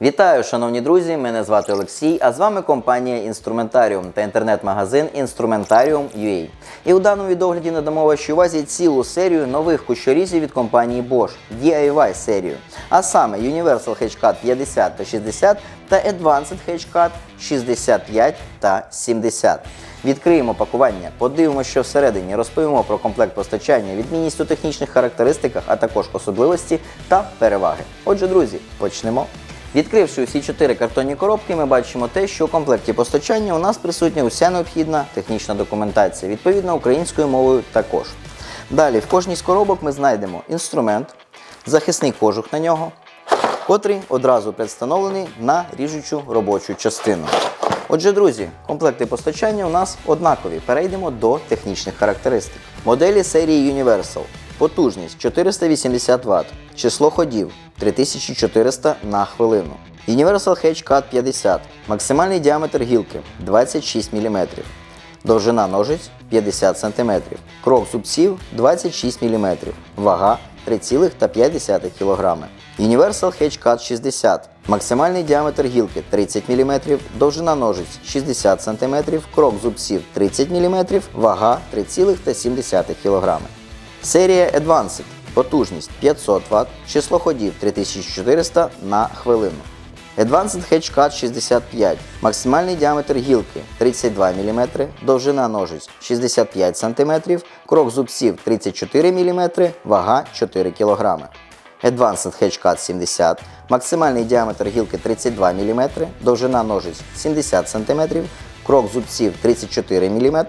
Вітаю, шановні друзі! Мене звати Олексій, а з вами компанія Інструментаріум та інтернет-магазин Instrumentarium.ua. І у даному відогляді надамо вашій увазі цілу серію нових кущорізів від компанії Bosch DIY серію, а саме Universal Hedgecut 50 та 60 та Advanced Hedgecut 65 та 70. Відкриємо пакування, подивимося, що всередині, розповімо про комплект постачання, відмінність у технічних характеристиках, а також особливості та переваги. Отже, друзі, почнемо. Відкривши усі чотири картонні коробки, ми бачимо те, що у комплекті постачання у нас присутня уся необхідна технічна документація, відповідно українською мовою також. Далі в кожній з коробок ми знайдемо інструмент, захисний кожух на нього, котрий одразу представлений на ріжучу робочу частину. Отже, друзі, комплекти постачання у нас однакові. Перейдемо до технічних характеристик. Моделі серії Universal. Потужність 480 Вт, число ходів 3400 на хвилину. Universal Hedge Cut 50, максимальний діаметр гілки 26 мм, довжина ножиць 50 см, крок зубців 26 мм, вага 3,5 кг. Universal Hedge Cut 60, максимальний діаметр гілки 30 мм, довжина ножиць 60 см, крок зубців 30 мм, вага 3,7 кг. Серія Advanced. Потужність 500 Вт, число ходів 3400 на хвилину. Advanced Hedge Cut 65. Максимальний діаметр гілки 32 мм, довжина ножиць 65 см, крок зубців 34 мм, вага 4 кг. Advanced Hedge Cut 70. Максимальний діаметр гілки 32 мм, довжина ножиць 70 см, крок зубців 34 мм,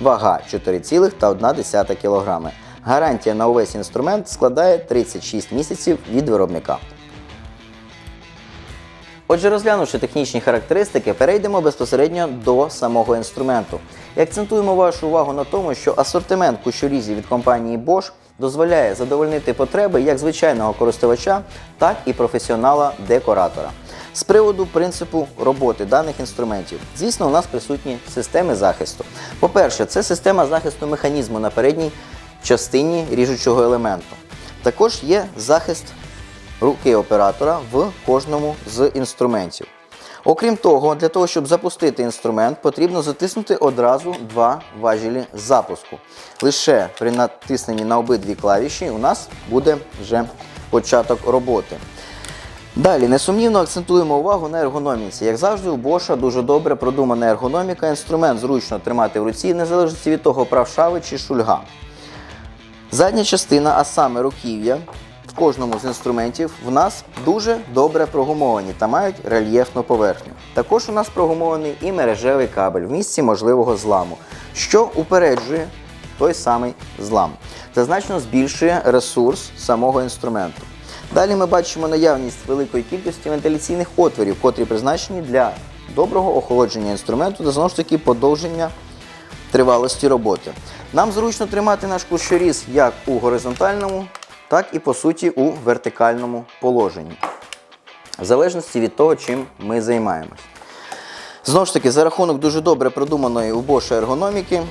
вага 4,1 кг. Гарантія на увесь інструмент складає 36 місяців від виробника. Отже, розглянувши технічні характеристики, перейдемо безпосередньо до самого інструменту. І акцентуємо вашу увагу на тому, що асортимент кущорізів від компанії Bosch дозволяє задовольнити потреби як звичайного користувача, так і професіонала-декоратора. З приводу принципу роботи даних інструментів, звісно, у нас присутні системи захисту. По-перше, це система захисту механізму на передній частині ріжучого елементу. Також є захист руки оператора в кожному з інструментів. Окрім того, для того, щоб запустити інструмент, потрібно затиснути одразу два важелі запуску. Лише при натисненні на обидві клавіші у нас буде вже початок роботи. Далі, несумнівно акцентуємо увагу на ергономіці. Як завжди, у Боша дуже добре продумана ергономіка. Інструмент зручно тримати в руці, незалежно від того, правшави чи шульга. Задня частина, а саме руків'я, в кожному з інструментів в нас дуже добре прогумовані та мають рельєфну поверхню. Також у нас прогумований і мережевий кабель в місці можливого зламу, що упереджує той самий злам та значно збільшує ресурс самого інструменту. Далі ми бачимо наявність великої кількості вентиляційних отворів, котрі призначені для доброго охолодження інструменту та знову ж таки подовження тривалості роботи. Нам зручно тримати наш кущоріз як у горизонтальному, так і по суті у вертикальному положенні, в залежності від того, чим ми займаємось. Знову ж таки, за рахунок дуже добре продуманої у Bosch ергономіки,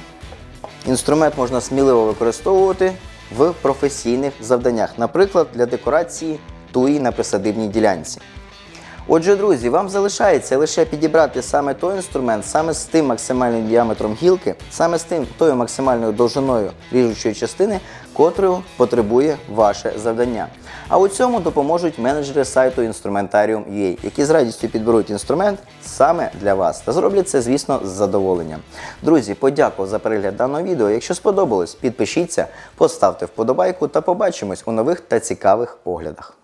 інструмент можна сміливо використовувати в професійних завданнях, наприклад, для декорації туї на присадибній ділянці. Отже, друзі, вам залишається лише підібрати саме той інструмент, саме з тим максимальним діаметром гілки, саме з тим тою максимальною довжиною ріжучої частини, котрою потребує ваше завдання. А у цьому допоможуть менеджери сайту Instrumentarium.ua, які з радістю підберуть інструмент саме для вас та зроблять це, звісно, з задоволенням. Друзі, подякував за перегляд даного відео. Якщо сподобалось, підпишіться, поставте вподобайку та побачимось у нових та цікавих оглядах.